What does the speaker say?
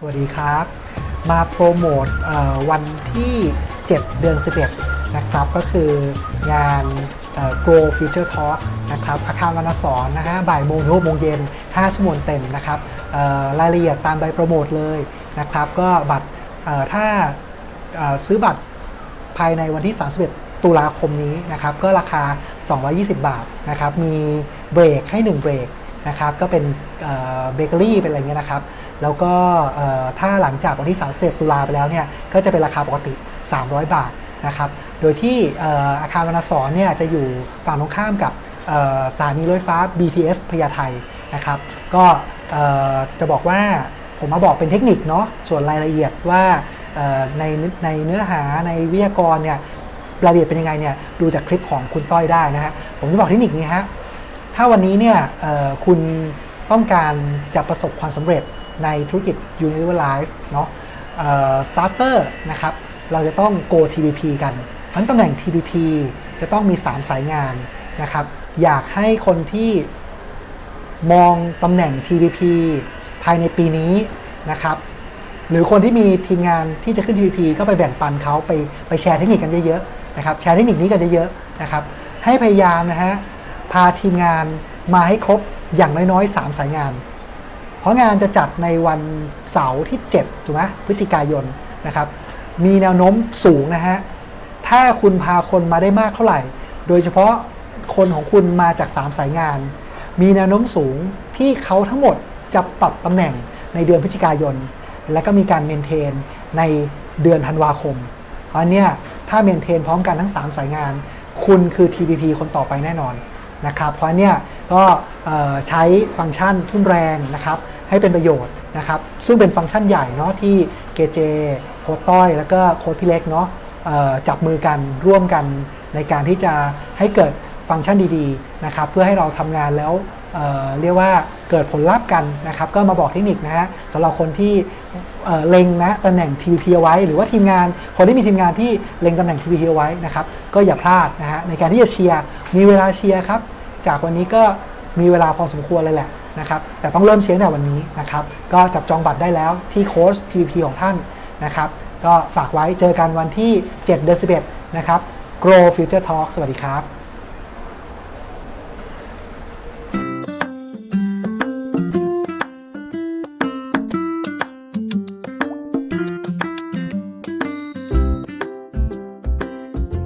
สวัสดีครับ มาโปรโมทวันที่ 7 เดือน 11 นะครับ ก็คืองาน Grow Future Talk นะครับอาคารวรรณสอนนะฮะบ่ายโมงถึงหกโมงเย็น5ชั่วโมงเต็มนะครับรายละเอียดตามใบโปรโมทเลยนะครับ ก็บัตรถ้าซื้อบัตรภายในวันที่ 31 ตุลาคมนี้นะครับ ก็ราคา 220 บาทนะครับ มีเบรกให้ 1 เบรก นะครับก็เป็นเบเกอรี่เป็นอะไรเงี้ยนะครับ แล้วก็ถ้าหลังจากวันที่31ตุลาไปแล้วเนี่ยก็จะเป็นราคาปกติ 300 บาทนะครับโดยที่อาคารวรรณสอนเนี่ยจะอยู่ฝั่งตรงข้ามกับสถานีรถไฟฟ้า BTS พญาไทนะครับก็จะบอกว่าผมมาบอกเป็นเทคนิคเนาะส่วนรายละเอียดว่าในในเนื้อหาในวิทยากรเนี่ยรายละเอียดเป็นยังไงเนี่ยดูจากคลิปของคุณต้อยได้นะฮะผมจะบอกเทคนิคนี้ฮะ ถ้าวันนี้เนี่ยคุณต้องการจะประสบความสำเร็จในธุรกิจ Unilever Life เนาะเอ่อ starter นะครับ เราจะต้อง go TVP กันทั้นตำแหน่ง TVP จะต้องมี 3 สายงานนะครับ อยากให้คนที่มองตำแหน่ง TVP ภายในปีนี้นะครับ หรือคนที่มีทีมงานที่จะขึ้น TVP ก็ไปแบ่งปันเขาไปไปแชร์เทคนิคกันเยอะๆนะครับ แชร์เทคนิคนี้กันเยอะๆนะครับ ให้พยายามนะฮะ พาทีมงานมาให้ครบอย่างน้อยๆ 3 สายงาน เพราะงานจะจัดในวันเสาร์ที่7ถูกไหมพฤศจิกายนนะครับ มีแนวโน้มสูงนะฮะ ถ้าคุณพาคนมาได้มากเท่าไหร่ โดยเฉพาะคนของคุณมาจาก 3 สายงาน มีแนวโน้มสูงที่เขาทั้งหมดจะปรับตำแหน่งในเดือนพฤศจิกายน และก็มีการเมนเทนในเดือนธันวาคม เพราะเนี่ยถ้าเมนเทนพร้อมกันทั้ง 3 สายงาน คุณคือ TPP คนต่อไปแน่นอน นะครับ เพราะเนี่ยก็ใช้ฟังก์ชันทุ่นแรงนะครับให้เป็นประโยชน์นะครับ ซึ่งเป็นฟังก์ชันใหญ่เนาะที่เกเจโค้ดต้อย แล้วก็โค้ดพี่เล็กเนาะจับมือกันร่วมกันในการที่จะให้เกิดฟังก์ชันดีๆนะครับเพื่อให้เราทำงานแล้วเเรียกว่าเกิดผลลัพธ์กันนะครับ ก็มาบอกเทคนิคนะฮะสำหรับคนที่เเล็งนะตำแหน่ง TVP เอาไว้ หรือว่าทีมงาน คนที่มีทีมงานที่เล็งตำแหน่ง TVP เอาไว้นะครับ ก็อย่าพลาดนะฮะในการที่จะเชียร์มีเวลาเชียร์ครับ จากวันนี้ก็มีเวลาพอสมควรเลยแหละนะครับ แต่ต้องเริ่มเชียร์ตั้งแต่วันนี้นะครับ ก็จับจองบัตรได้แล้วที่โค้ช TVP ของท่านนะครับ ก็ฝากไว้เจอกันวันที่ 7 เดือน11 นะครับ Grow Future Talk สวัสดีครับ